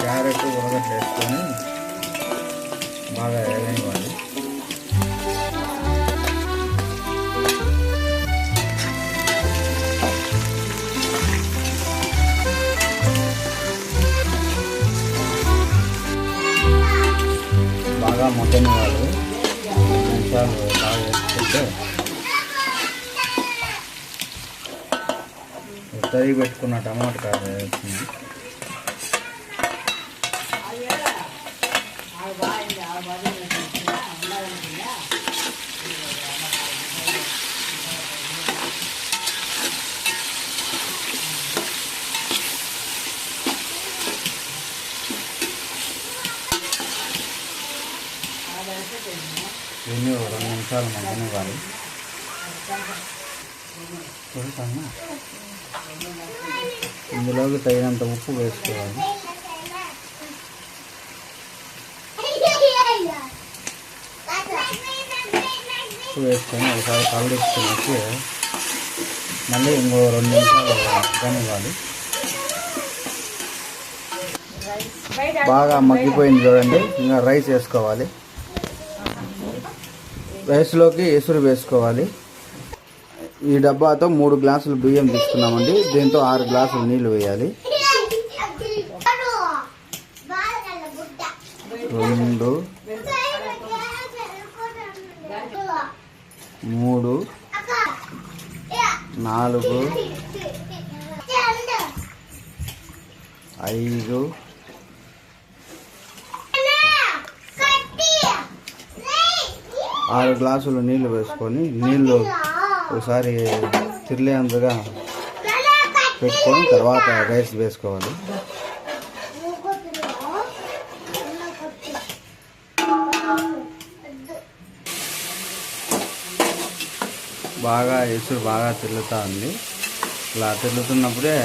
వేసుకొని బాగా వేగనివ్వాలి. బాగా మొట్టనివ్వాలి నిమిషాలు బాగా వేసుకుంటే తరిగి పెట్టుకున్న టమాటా కాదు వేస్తుంది దీన్ని రెండు నిమిషాలు మగ్గనివ్వాలి చూడతాను ఇందులోకి తగినంత ఉప్పు వేసుకోవాలి. ఉప్పు వేసుకొని ఒకసారి కలడించుకునేసి మళ్ళీ ఇంకో రెండు నిమిషాలు బాగా మగ్గిపోయింది చూడండి. ఇంకా రైస్ వేసుకోవాలి. రైస్లోకి ఎసురు వేసుకోవాలి. ఈ డబ్బాతో మూడు గ్లాసులు బియ్యం తీసుకున్నామండి. దీంతో ఆరు గ్లాసులు నీళ్ళు వేయాలి. రెండు మూడు నాలుగు ఐదు ఆరు గ్లాసులు నీళ్ళు వేసుకొని నీళ్ళు ఒకసారి తిరలేందుగా పెట్టుకొని తర్వాత రైస్ వేసుకోవాలి. బాగా ఎసురు బాగా తిరుగుతూ ఉంది. ఇలా తిరుగుతున్నప్పుడే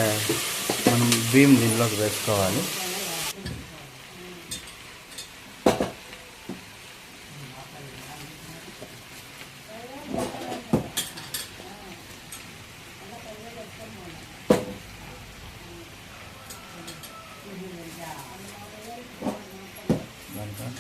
మనం బియ్యం దీంట్లోకి వేసుకోవాలి. దాంట్లో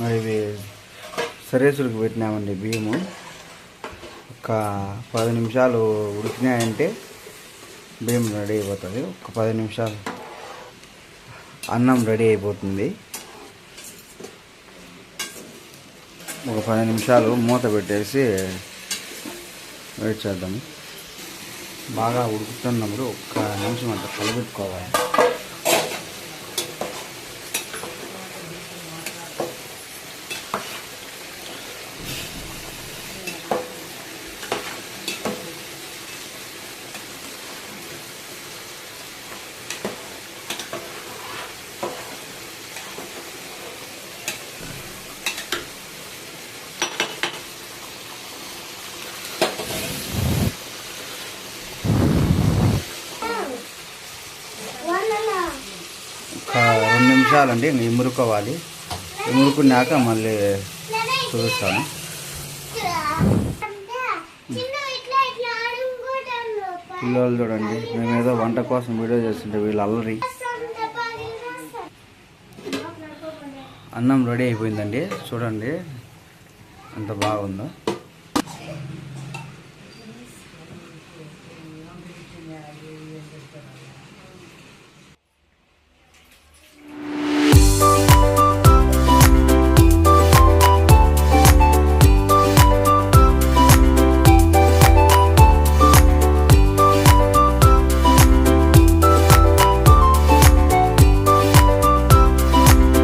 మరి ఇవి సరేసుడికి పెట్టినామండి బియ్యము. ఒక పది నిమిషాలు ఉడికినాయంటే బియ్యం రెడీ అయిపోతుంది. ఒక పది నిమిషాలు అన్నం రెడీ అయిపోతుంది. ఒక పది నిమిషాలు మూత పెట్టేసి వెయిట్ చేద్దాము. బాగా ఉడుకుతున్నప్పుడు ఒక్క నిమిషం అంత కలబెట్టుకోవాలి ఒక రెండు నిమిషాలండి ఇమురుకోవాలి. ఇమురుకున్నాక మళ్ళీ చూపిస్తాను. పిల్లలు చూడండి మేమేదో వంట కోసం వీడియో చేస్తుంటే వీళ్ళు అల్లరి. అన్నం రెడీ అయిపోయిందండి చూడండి. ఎంత బాగుందో.